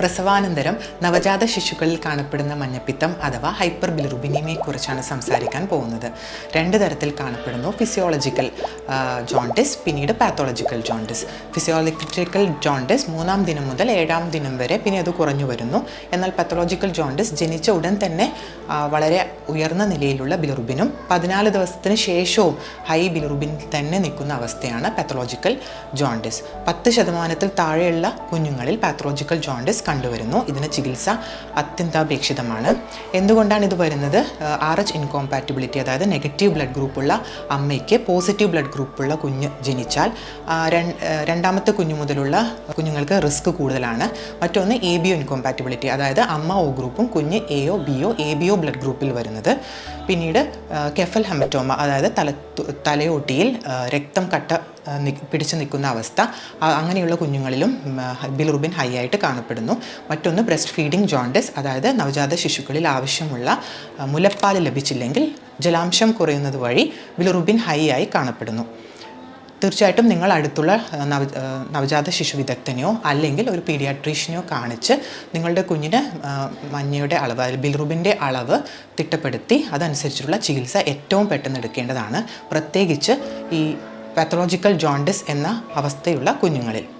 പ്രസവാനന്തരം നവജാത ശിശുക്കളിൽ കാണപ്പെടുന്ന മഞ്ഞപ്പിത്തം അഥവാ ഹൈപ്പർ ബിലിറുബിനിയമെക്കുറിച്ചാണ് സംസാരിക്കാൻ പോകുന്നത്. രണ്ട് തരത്തിൽ കാണപ്പെടുന്നു. ഫിസിയോളജിക്കൽ ജോണ്ടിസ് പിന്നീട് പാത്തോളജിക്കൽ ജോണ്ടിസ് ഫിസിയോളജിക്കൽ ജോണ്ടിസ് മൂന്നാം ദിനം മുതൽ ഏഴാം ദിനം വരെ പിന്നെ അത് കുറഞ്ഞു വരുന്നു. എന്നാൽ പാത്തോളജിക്കൽ ജോണ്ടിസ് ജനിച്ച ഉടൻ തന്നെ വളരെ ഉയർന്ന നിലയിലുള്ള ബിലിറുബിനും പതിനാല് ദിവസത്തിന് ശേഷവും ഹൈ ബിലിറുബിൻ തന്നെ നിൽക്കുന്ന അവസ്ഥയാണ് പാത്തോളജിക്കൽ ജോണ്ടിസ് പത്ത് ശതമാനത്തിൽ താഴെയുള്ള കുഞ്ഞുങ്ങളിൽ പാത്തോളജിക്കൽ ജോണ്ടിസ് കണ്ടുവരുന്നു. ഇതിന് ചികിത്സ അത്യന്താപേക്ഷിതമാണ്. എന്തുകൊണ്ടാണ് ഇത് വരുന്നത്? ആർ എച്ച് ഇൻകോമ്പാറ്റിബിലിറ്റി അതായത് നെഗറ്റീവ് ബ്ലഡ് ഗ്രൂപ്പുള്ള അമ്മയ്ക്ക് പോസിറ്റീവ് ബ്ലഡ് ഗ്രൂപ്പുള്ള കുഞ്ഞ് ജനിച്ചാൽ രണ്ടാമത്തെ കുഞ്ഞു മുതലുള്ള കുഞ്ഞുങ്ങൾക്ക് റിസ്ക് കൂടുതലാണ്. മറ്റൊന്ന് എ ബി ഒ ഇൻകോമ്പാറ്റിബിലിറ്റി അതായത് അമ്മ ഒ ഗ്രൂപ്പും കുഞ്ഞ് A O B O A B O blood ഗ്രൂപ്പിൽ വരുന്നത്. പിന്നീട് കെഫൽ ഹെമറ്റോമ അതായത് തല തലയോട്ടിയിൽ രക്തം കട്ട പിടിച്ചു നിൽക്കുന്ന അവസ്ഥ അങ്ങനെയുള്ള കുഞ്ഞുങ്ങളിലും ബിലുറുബിൻ ഹൈ ആയിട്ട് കാണപ്പെടുന്നു. മറ്റൊന്ന് ബ്രസ്റ്റ് ഫീഡിംഗ് ജോണ്ടിസ് അതായത് നവജാത ശിശുക്കളിൽ ആവശ്യമുള്ള മുലപ്പാൽ ലഭിച്ചില്ലെങ്കിൽ ജലാംശം കുറയുന്നത് വഴി ബിലുറുബിൻ ഹൈ ആയി കാണപ്പെടുന്നു. തീർച്ചയായിട്ടും നിങ്ങൾ അടുത്തുള്ള നവ നവജാത ശിശു വിദഗ്ധനെയോ അല്ലെങ്കിൽ ഒരു പീഡിയാട്രീഷ്യനെയോ കാണിച്ച് നിങ്ങളുടെ കുഞ്ഞിന് മഞ്ഞയുടെ അളവ് അതായത് ബിൽറുബിന്റെ അളവ് തിട്ടപ്പെടുത്തി അതനുസരിച്ചുള്ള ചികിത്സ ഏറ്റവും പെട്ടെന്ന് എടുക്കേണ്ടതാണ്. പ്രത്യേകിച്ച് ഈ പാത്തോളജിക്കൽ ജോണ്ടിസ് എന്ന അവസ്ഥയുള്ള കുഞ്ഞുങ്ങളിൽ.